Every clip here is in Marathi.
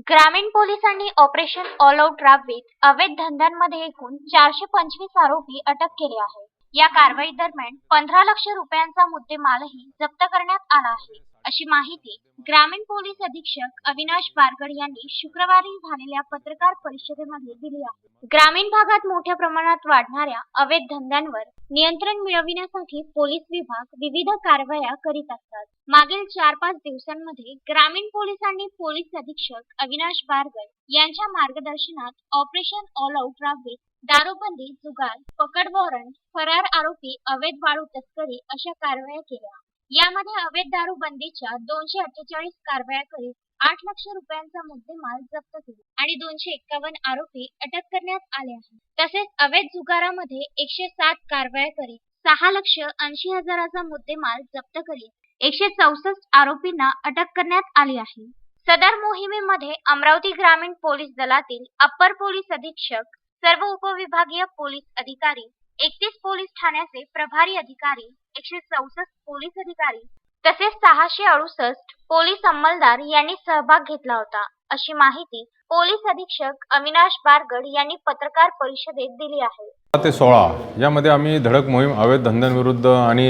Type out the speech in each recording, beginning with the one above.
ग्रामीण पोलिसांनी ऑपरेशन ऑल आऊट राबवीत. अवैध धंद्यांमध्ये एकूण चारशे पंचवीस आरोपी अटक केले आहे या कारवाई दरम्यान पंधरा लक्ष रुपयांचा मुद्देमालही जप्त करण्यात आला आहे. अशी माहिती ग्रामीण पोलीस अधीक्षक अविनाश बारगड यांनी शुक्रवारी झालेल्या पत्रकार परिषदेमध्ये दिली आहे. ग्रामीण भागात मोठ्या प्रमाणात वाढणाऱ्या अवैध धंद्यांवर नियंत्रण मिळविण्यासाठी पोलीस विभाग विविध कारवाया करीत असतात. मागील चार पाच दिवसांमध्ये ग्रामीण पोलिसांनी पोलीस अधीक्षक अविनाश बारगड यांच्या मार्गदर्शनात ऑपरेशन ऑल आउट राबवित दारूबंदी जुगार पकड वॉरंट फरार आरोपी अवैध वाळू तस्करी अशा कारवाया केल्या. यामध्ये अवैध दारूबंदीच्या दोनशे अठ्ठेचाळीस कारवाया करीत आठ लक्ष रुपयांचा मुद्देमाल जप्त केला आणि दोनशे एक्कावन्न आरोपी अटक करण्यात आले आहेत. तसेच अवैध जुगारामध्ये एकशे सात कारवाया करीत सहा लक्ष ऐंशी हजाराचा मुद्देमाल जप्त करीत एकशे चौसष्ट आरोपींना अटक करण्यात आली आहे. सदर मोहिमेमध्ये अमरावती ग्रामीण पोलीस दलातील अप्पर पोलीस अधीक्षक सर्व उपविभागीय पोलीस अधिकारी एकतीस पोलीस ठाण्याचे प्रभारी अधिकारी एकशे चौसष्ट पोलीस अधिकारी तसेच सहाशे अडुसष्ट पोलीस अंमलदार यांनी सहभाग घेतला होता. अशी माहिती पोलीस अधीक्षक अविनाश बारगड यांनी पत्रकार परिषदेत दिली आहे. ते सोळा यामध्ये आम्ही धडक मोहीम अवैध धंद्यांविरुद्ध आणि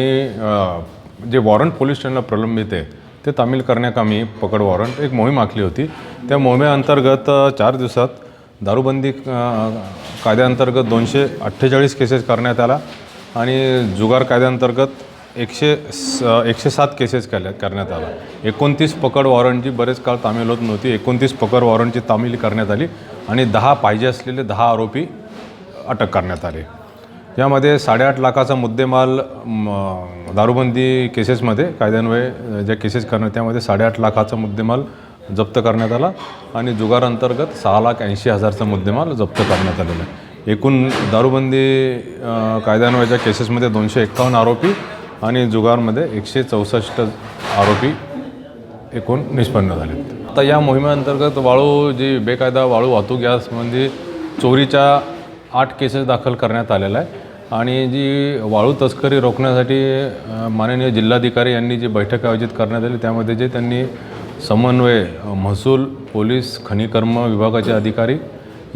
जे वॉरंट पोलीस स्टेशनला प्रलंबित आहे ते तामील करण्याकामी पकड वॉरंट एक मोहीम आखली होती. त्या मोहिमेअंतर्गत चार दिवसात दारूबंदी कायद्याअंतर्गत दोनशे अठ्ठेचाळीस केसेस करण्यात आला आणि जुगार कायद्याअंतर्गत एकशे स एकशे सात केसेस केल्या करण्यात आला. एकोणतीस पकड वॉरंटची बरेच काळ तामील होत नव्हती. एकोणतीस पकड वॉरंटची तामील करण्यात आली आणि दहा पाहिजे असलेले दहा आरोपी अटक करण्यात आले. यामध्ये साडेआठ लाखाचा मुद्देमाल दारूबंदी केसेसमध्ये कायद्यान्वये ज्या केसेस करण्यात त्यामध्ये साडेआठ लाखाचा मुद्देमाल जप्त करण्यात आला आणि जुगार अंतर्गत सहा लाख ऐंशी हजारचा मुद्देमाल जप्त करण्यात आलेला आहे. एकूण दारूबंदी कायद्यान्वयाच्या केसेसमध्ये दोनशे एक्कावन्न आरोपी आणि जुगारमध्ये एकशे चौसष्ट आरोपी एकूण निष्पन्न झाले आता या मोहिमेअंतर्गत वाळू जी बेकायदा वाळू वाहतूक यासंबंधी चोरीच्या आठ केसेस दाखल करण्यात आलेल्या आहे आणि जी वाळू तस्करी रोखण्यासाठी माननीय जिल्हाधिकारी यांनी जी बैठक आयोजित करण्यात आली त्यामध्ये जे त्यांनी समन्वय महसूल पोलीस खनिकर्म विभागाचे अधिकारी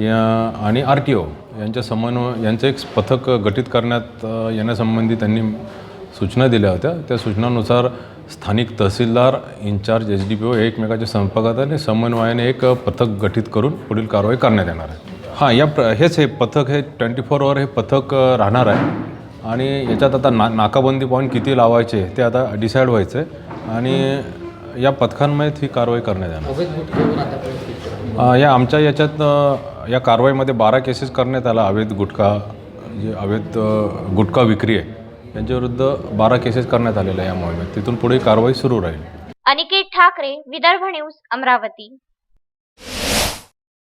या आणि आर टी ओ यांच्या समन्वय यांचं एक पथक गठीत करण्यात येण्यासंबंधी त्यांनी सूचना दिल्या होत्या. त्या सूचनानुसार स्थानिक तहसीलदार in-charge H D P O एकमेकाच्या संपर्कात आणि समन्वयाने एक पथक गठीत करून पुढील कारवाई करण्यात येणार आहे. हां या प्र हेच हे पथक हे ट्वेंटी फोर आवर हे पथक राहणार आहे. आणि याच्यात आता ना नाकाबंदी पॉईंट किती लावायचे ते आता डिसाईड व्हायचं आहे आणि या पथकांमध्ये ही कारवाई करण्यात येणार. अवैध गुटख्यावर आतापर्यंत किती? अ, या आमच्या याच्यात अ, या कारवाईमध्ये बारा केसेस करण्यात आला. अवैध गुटखा जे अवैध अ, गुटखा विक्री आहे यांच्याविरुद्ध बारा केसेस करण्यात आलेल्या आहे या मोहिमेत. तिथून पुढे कारवाई सुरू राहील. अनिकेत ठाकरे विदर्भ न्यूज अमरावती.